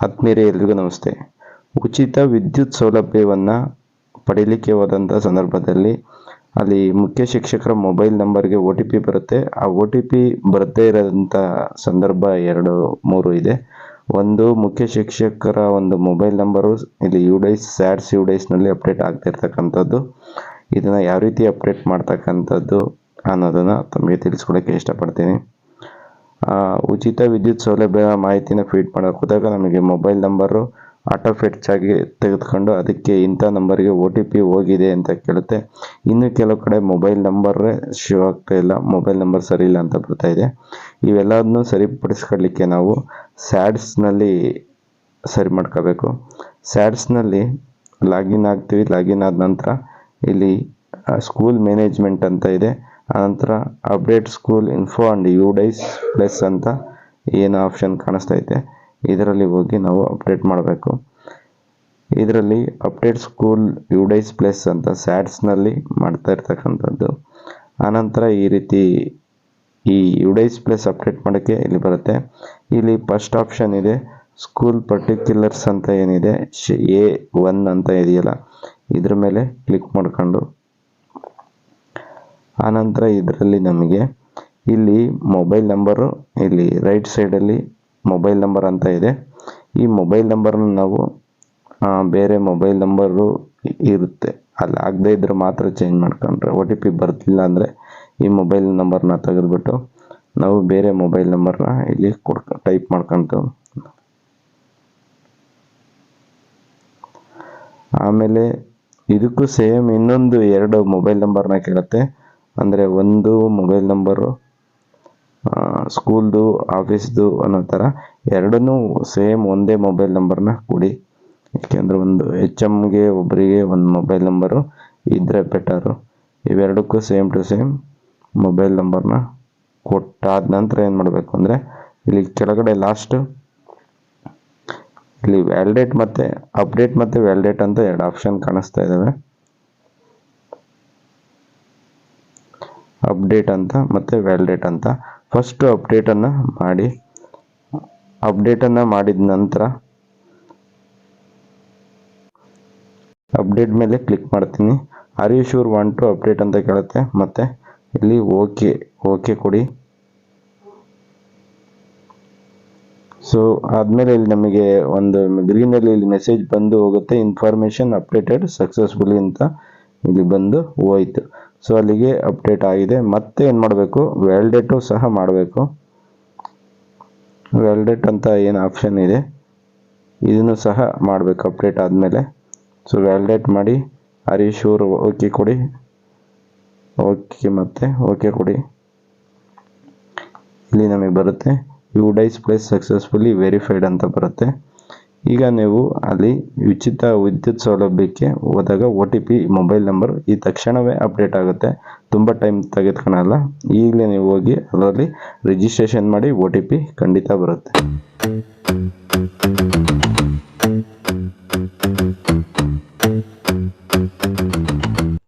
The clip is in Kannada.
ಆತ್ಮೀಯರೇ, ಎಲ್ರಿಗೂ ನಮಸ್ತೆ. ಉಚಿತ ವಿದ್ಯುತ್ ಸೌಲಭ್ಯವನ್ನು ಪಡೀಲಿಕ್ಕೆ ಹೋದಂಥ ಸಂದರ್ಭದಲ್ಲಿ ಅಲ್ಲಿ ಮುಖ್ಯ ಶಿಕ್ಷಕರ ಮೊಬೈಲ್ ನಂಬರ್ಗೆ ಒ ಟಿ ಪಿ ಬರುತ್ತೆ. ಆ ಒ ಟಿ ಪಿ ಬರದೇ ಇರೋಂಥ ಸಂದರ್ಭ ಎರಡು, ಮೂರು ಇದೆ. ಒಂದು, ಮುಖ್ಯ ಶಿಕ್ಷಕರ ಒಂದು ಮೊಬೈಲ್ ನಂಬರು ಇಲ್ಲಿ ಯು ಡೈಸ್, ಸ್ಯಾಡ್ಸ್ ಯು ಡೈಸ್ನಲ್ಲಿ ಅಪ್ಡೇಟ್ ಆಗ್ತಿರ್ತಕ್ಕಂಥದ್ದು ಇದನ್ನು ಯಾವ ರೀತಿ ಅಪ್ಡೇಟ್ ಮಾಡ್ತಕ್ಕಂಥದ್ದು ಅನ್ನೋದನ್ನು ತಮಗೆ ತಿಳಿಸ್ಕೊಡೋಕ್ಕೆ ಇಷ್ಟಪಡ್ತೀನಿ. ಉಚಿತ ವಿದ್ಯುತ್ ಸೌಲಭ್ಯ ಮಾಹಿತಿನ ಫೀಡ್ ಮಾಡೋಕೆ ಹೋದಾಗ ನಮಗೆ ಮೊಬೈಲ್ ನಂಬರು ಆಟೋ ಫೆಟ್ಚ್ ಆಗಿ ತೆಗೆದುಕೊಂಡು ಅದಕ್ಕೆ ಇಂಥ ನಂಬರ್ಗೆ ಒ ಟಿ ಪಿ ಹೋಗಿದೆ ಅಂತ ಕೇಳುತ್ತೆ. ಇನ್ನು ಕೆಲವು ಕಡೆ ಮೊಬೈಲ್ ನಂಬರೇ ಶೋ ಆಗ್ತಾ ಇಲ್ಲ ಮೊಬೈಲ್ ನಂಬರ್ ಸರಿ ಇಲ್ಲ ಅಂತ ಬರ್ತಾ ಇದೆ. ಇವೆಲ್ಲದನ್ನೂ ಸರಿಪಡಿಸ್ಕೊಳ್ಳಿಕ್ಕೆ ನಾವು ಸ್ಯಾಡ್ಸ್ನಲ್ಲಿ ಸರಿ ಮಾಡ್ಕೋಬೇಕು. ಸ್ಯಾಡ್ಸ್ನಲ್ಲಿ ಲಾಗಿನ್ ಆಗ್ತೀವಿ ಲಾಗಿನ್ ಆದ ನಂತರ ಇಲ್ಲಿ ಸ್ಕೂಲ್ ಮ್ಯಾನೇಜ್ಮೆಂಟ್ ಅಂತ ಇದೆ. ಆನಂತರ update school info and U DISE plus ಅಂತ ಏನು ಆಪ್ಷನ್ ಕಾಣಿಸ್ತಾ ಇದೆ ಇದರಲ್ಲಿ ಹೋಗಿ ನಾವು ಅಪ್ಡೇಟ್ ಮಾಡಬೇಕು. ಇದರಲ್ಲಿ update school U DISE plus ಅಂತ ಸ್ಯಾಡ್ಸ್ನಲ್ಲಿ ಮಾಡ್ತಾ ಇರ್ತಕ್ಕಂಥದ್ದು. ಆನಂತರ ಈ ರೀತಿ ಈ ಯು ಡೈಸ್ ಪ್ಲಸ್ ಅಪ್ಡೇಟ್ ಮಾಡೋಕ್ಕೆ ಇಲ್ಲಿ ಬರುತ್ತೆ. ಇಲ್ಲಿ ಫಸ್ಟ್ ಆಪ್ಷನ್ ಇದೆ ಸ್ಕೂಲ್ ಪರ್ಟಿಕ್ಯುಲರ್ಸ್ ಅಂತ ಏನಿದೆ ಎ ಒನ್ ಅಂತ ಇದೆಯಲ್ಲ, ಇದ್ರ ಮೇಲೆ ಕ್ಲಿಕ್ ಮಾಡ್ಕೊಂಡು ಆನಂತರ ಇದರಲ್ಲಿ ನಮಗೆ ಇಲ್ಲಿ ಮೊಬೈಲ್ ನಂಬರು ಇಲ್ಲಿ ರೈಟ್ ಸೈಡಲ್ಲಿ ಮೊಬೈಲ್ ನಂಬರ್ ಅಂತ ಇದೆ. ಈ ಮೊಬೈಲ್ ನಂಬರ್ನ ನಾವು ಬೇರೆ ಮೊಬೈಲ್ ನಂಬರು ಇರುತ್ತೆ. ಅಲ್ಲಿ ಆಗದೇ ಇದ್ರೆ ಮಾತ್ರ ಚೇಂಜ್ ಮಾಡ್ಕೊಂಡ್ರೆ ಒ ಟಿ ಪಿ ಬರ್ತಿಲ್ಲ ಅಂದರೆ ಈ ಮೊಬೈಲ್ ನಂಬರ್ನ ತೆಗೆದುಬಿಟ್ಟು ನಾವು ಬೇರೆ ಮೊಬೈಲ್ ನಂಬರ್ನ ಇಲ್ಲಿ ಕೊಡ್ಕ ಟೈಪ್ ಮಾಡ್ಕೊಂತು ಆಮೇಲೆ ಇದಕ್ಕೂ ಸೇಮ್ ಇನ್ನೊಂದು ಎರಡು ಮೊಬೈಲ್ ನಂಬರ್ನ ಕೇಳುತ್ತೆ. ಅಂದರೆ ಒಂದು ಮೊಬೈಲ್ ನಂಬರು ಸ್ಕೂಲ್ದು ಆಫೀಸ್ದು ಅನ್ನೋ ಥರ ಎರಡನ್ನೂ ಸೇಮ್ ಒಂದೇ ಮೊಬೈಲ್ ನಂಬರ್ನ ಕೊಡಿ. ಯಾಕೆಂದರೆ ಒಂದು ಎಚ್ ಎಮ್ಗೆ ಒಬ್ಬರಿಗೆ ಒಂದು ಮೊಬೈಲ್ ನಂಬರು ಇದ್ದರೆ ಬೆಟರು ಇವೆರಡಕ್ಕೂ ಸೇಮ್ ಟು ಸೇಮ್ ಮೊಬೈಲ್ ನಂಬರ್ನ ಕೊಟ್ಟಾದ ನಂತರ ಏನು ಮಾಡಬೇಕು ಅಂದರೆ ಇಲ್ಲಿ ಕೆಳಗಡೆ ಲಾಸ್ಟು ಇಲ್ಲಿ ವ್ಯಾಲಿಡೇಟ್ ಮತ್ತು ಅಪ್ಡೇಟ್ ಮತ್ತು ವ್ಯಾಲಿಡೇಟ್ ಅಂತ ಎರಡು ಆಪ್ಷನ್ ಕಾಣಿಸ್ತಾ ಇದ್ದಾವೆ ಅಪ್ಡೇಟ್ ಅಂತ ಮತ್ತು ವ್ಯಾಲಿಡೇಟ್ ಅಂತ. ಫಸ್ಟು ಅಪ್ಡೇಟನ್ನು ಮಾಡಿ ಅಪ್ಡೇಟನ್ನು ಮಾಡಿದ ನಂತರ ಅಪ್ಡೇಟ್ ಮೇಲೆ ಕ್ಲಿಕ್ ಮಾಡ್ತೀನಿ. Are you sure want to update ಅಂತ ಕೇಳುತ್ತೆ. ಮತ್ತು ಇಲ್ಲಿ ಓಕೆ ಓಕೆ ಕೊಡಿ. ಸೊ ಆದಮೇಲೆ ಇಲ್ಲಿ ನಮಗೆ ಒಂದು ಗ್ರೀನಲ್ಲಿ ಇಲ್ಲಿ ಮೆಸೇಜ್ ಬಂದು ಹೋಗುತ್ತೆ. ಇನ್ಫಾರ್ಮೇಷನ್ ಅಪ್ಡೇಟೆಡ್ ಸಕ್ಸಸ್ಫುಲಿ ಅಂತ ಇಲ್ಲಿ ಬಂದು ಹೋಯ್ತು. ಸೊ ಅಲ್ಲಿಗೆ ಅಪ್ಡೇಟ್ ಆಗಿದೆ. ಮತ್ತೆ ಏನು ಮಾಡಬೇಕು? ವ್ಯಾಲ್ಡೇಟು ಸಹ ಮಾಡಬೇಕು. ವ್ಯಾಲಿಡೇಟ್ ಅಂತ ಏನು ಆಪ್ಷನ್ ಇದೆ? ಇದನ್ನು ಸಹ ಮಾಡಬೇಕು ಅಪ್ಡೇಟ್ ಆದಮೇಲೆ. ಸೊ ವ್ಯಾಲಿಡೇಟ್ ಮಾಡಿ ಹರಿ ಶೂರ್ ಓಕೆ ಕೊಡಿ. ಓಕೆ ಮತ್ತೆ ಓಕೆ ಕೊಡಿ. ಇಲ್ಲಿ ನಮಗೆ ಬರುತ್ತೆ U DISE place successfully verified ಅಂತ ಬರುತ್ತೆ. ಈಗ ನೀವು ಅಲ್ಲಿ ಉಚಿತ ವಿದ್ಯುತ್ ಸೌಲಭ್ಯಕ್ಕೆ ಹೋದಾಗ O T P mobile number ಈ ತಕ್ಷಣವೇ ಅಪ್ಡೇಟ್ ಆಗುತ್ತೆ. ತುಂಬ ಟೈಮ್ ತೆಗೆದುಕೊಳ್ಳಲ್ಲ ಈಗಲೇ ನೀವು ಹೋಗಿ ಅದರಲ್ಲಿ ರಿಜಿಸ್ಟ್ರೇಷನ್ ಮಾಡಿ ಒ ಟಿ ಪಿ ಖಂಡಿತ ಬರುತ್ತೆ.